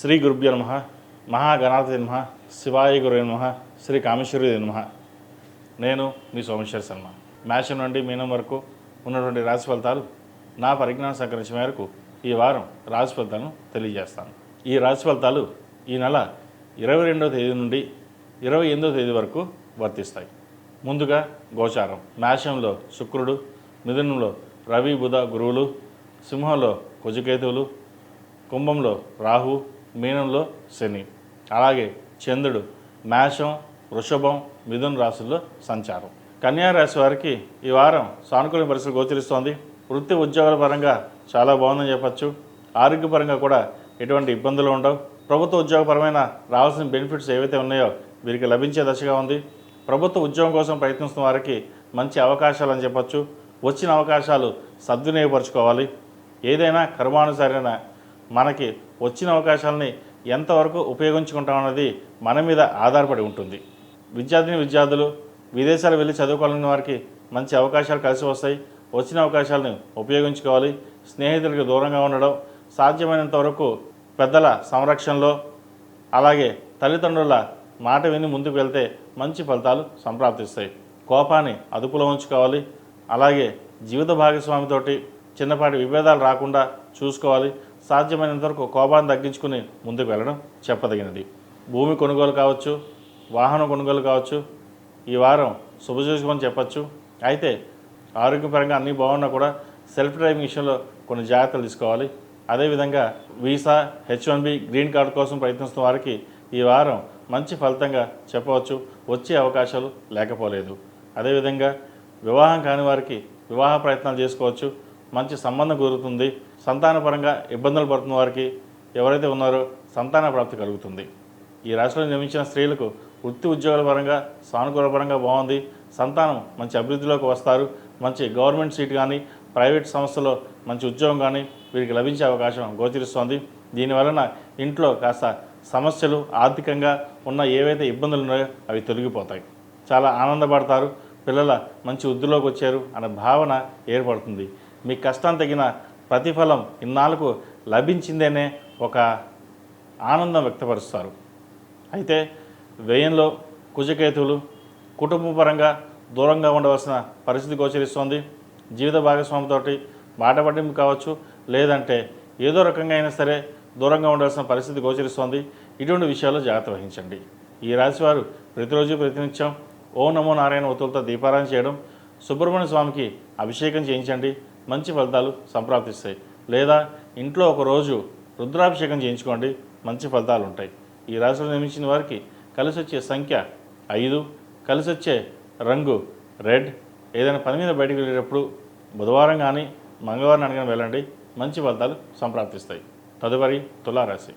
శ్రీ గురుభ్యో నమ మహాగణాధి నమ శివాయ గురు నమ శ్రీ కామేశ్వరి నమ. నేను మీ సోమేశ్వర శర్మ. మేషం నుండి మీనం వరకు ఉన్నటువంటి రాశి ఫలితాలు నా పరిజ్ఞానం సంకరించిన మేరకు ఈ వారం రాశి ఫలితాలను తెలియజేస్తాను. ఈ రాశి ఫలితాలు ఈ నెల ఇరవై రెండవ తేదీ నుండి ఇరవై ఎనిమిదవ తేదీ వరకు వర్తిస్తాయి. ముందుగా గోచారం. మేషంలో శుక్రుడు మిథునంలో రవి బుధ గురువులు సింహంలో కుజకేతువులు కుంభంలో రాహు మీనంలో శని అలాగే చంద్రుడు మేషం వృషభం మిథున రాశుల్లో సంచారం. కన్యా రాశి వారికి ఈ వారం సానుకూల పరిస్థితి గోచరిస్తోంది. వృత్తి ఉద్యోగాల పరంగా చాలా బాగుందని చెప్పచ్చు. ఆరోగ్యపరంగా కూడా ఎటువంటి ఇబ్బందులు ఉండవు. ప్రభుత్వ ఉద్యోగపరమైన రావాల్సిన బెనిఫిట్స్ ఏవైతే ఉన్నాయో వీరికి లభించే దశగా ఉంది. ప్రభుత్వ ఉద్యోగం కోసం ప్రయత్నిస్తున్న వారికి మంచి అవకాశాలు అని చెప్పచ్చు. వచ్చిన అవకాశాలు సద్వినియోగపరచుకోవాలి. ఏదైనా కర్మానుసారైన మనకి వచ్చిన అవకాశాలని ఎంతవరకు ఉపయోగించుకుంటామన్నది మన మీద ఆధారపడి ఉంటుంది. విద్యార్థిని విద్యార్థులు విదేశాలు వెళ్ళి చదువుకోవాలని వారికి మంచి అవకాశాలు కలిసి వస్తాయి. వచ్చిన అవకాశాలను ఉపయోగించుకోవాలి. స్నేహితులకు దూరంగా ఉండడం సాధ్యమైనంత వరకు పెద్దల సంరక్షణలో అలాగే తల్లిదండ్రుల మాట విని ముందుకు వెళ్తే మంచి ఫలితాలు సంప్రాప్తిస్తాయి. కోపాన్ని అదుపులో ఉంచుకోవాలి. అలాగే జీవిత భాగస్వామితోటి చిన్నపాటి విభేదాలు రాకుండా చూసుకోవాలి. సాధ్యమైనంత వరకు కోపాన్ని తగ్గించుకుని ముందుకు వెళ్ళడం చెప్పదగినది. భూమి కొనుగోలు కావచ్చు వాహనం కొనుగోలు కావచ్చు ఈ వారం శుభసూచకమని చెప్పచ్చు. అయితే ఆరోగ్యపరంగా అన్నీ బాగున్నా కూడా సెల్ఫ్ డ్రైవింగ్ విషయంలో కొన్ని జాగ్రత్తలు తీసుకోవాలి. అదేవిధంగా visa H one B green card కోసం ప్రయత్నిస్తున్న వారికి ఈ వారం మంచి ఫలితంగా చెప్పవచ్చు. వచ్చే అవకాశాలు లేకపోలేదు. అదేవిధంగా వివాహం కాని వారికి వివాహ ప్రయత్నాలు చేసుకోవచ్చు. మంచి సంబంధం కుదురుతుంది. సంతానపరంగా ఇబ్బందులు పడుతున్న వారికి ఎవరైతే ఉన్నారో సంతాన ప్రాప్తి కలుగుతుంది. ఈ రాశిలో నిర్మించిన స్త్రీలకు వృత్తి ఉద్యోగాల పరంగా సానుకూల పరంగా బాగుంది. సంతానం మంచి అభివృద్ధిలోకి వస్తారు. మంచి గవర్నమెంట్ సీట్ కానీ ప్రైవేట్ సంస్థలో మంచి ఉద్యోగం కానీ వీరికి లభించే అవకాశం గోచరిస్తోంది. దీనివలన ఇంట్లో కాస్త సమస్యలు ఆర్థికంగా ఉన్న ఏవైతే ఇబ్బందులు ఉన్నాయో అవి తొలగిపోతాయి. చాలా ఆనందపడతారు. పిల్లల మంచి వృద్ధిలోకి వచ్చారు అనే భావన ఏర్పడుతుంది. మీ కష్టం తగిన ప్రతిఫలం ఇన్నాళ్ళకు లభించిందనే ఒక ఆనందం వ్యక్తపరుస్తారు. అయితే వ్యయంలో కుజకేతువులు కుటుంబపరంగా దూరంగా ఉండవలసిన పరిస్థితి గోచరిస్తోంది. జీవిత భాగస్వామితోటి మాట కావచ్చు లేదంటే ఏదో రకంగా అయినా సరే దూరంగా ఉండవలసిన పరిస్థితి గోచరిస్తోంది. ఇటువంటి విషయాల్లో జాగ్రత్త వహించండి. ఈ రాశివారు ప్రతిరోజు ప్రతినిత్యం ఓం నమో నారాయణ ఒత్తులతో దీపారాయణ చేయడం సుబ్రహ్మణ్య స్వామికి అభిషేకం చేయించండి. మంచి ఫలితాలు సంప్రాప్తిస్తాయి. లేదా ఇంట్లో ఒకరోజు రుద్రాభిషేకం చేయించుకోండి మంచి ఫలితాలు ఉంటాయి. ఈ రాశిలో నిర్మించిన వారికి కలిసి వచ్చే సంఖ్య ఐదు కలిసి వచ్చే రంగు రెడ్. ఏదైనా పని మీద బయటకు వెళ్ళేటప్పుడు బుధవారం కానీ మంగళవారం అనగానే వెళ్ళండి మంచి ఫలితాలు సంప్రాప్తిస్తాయి. తదుపరి తులారాశి.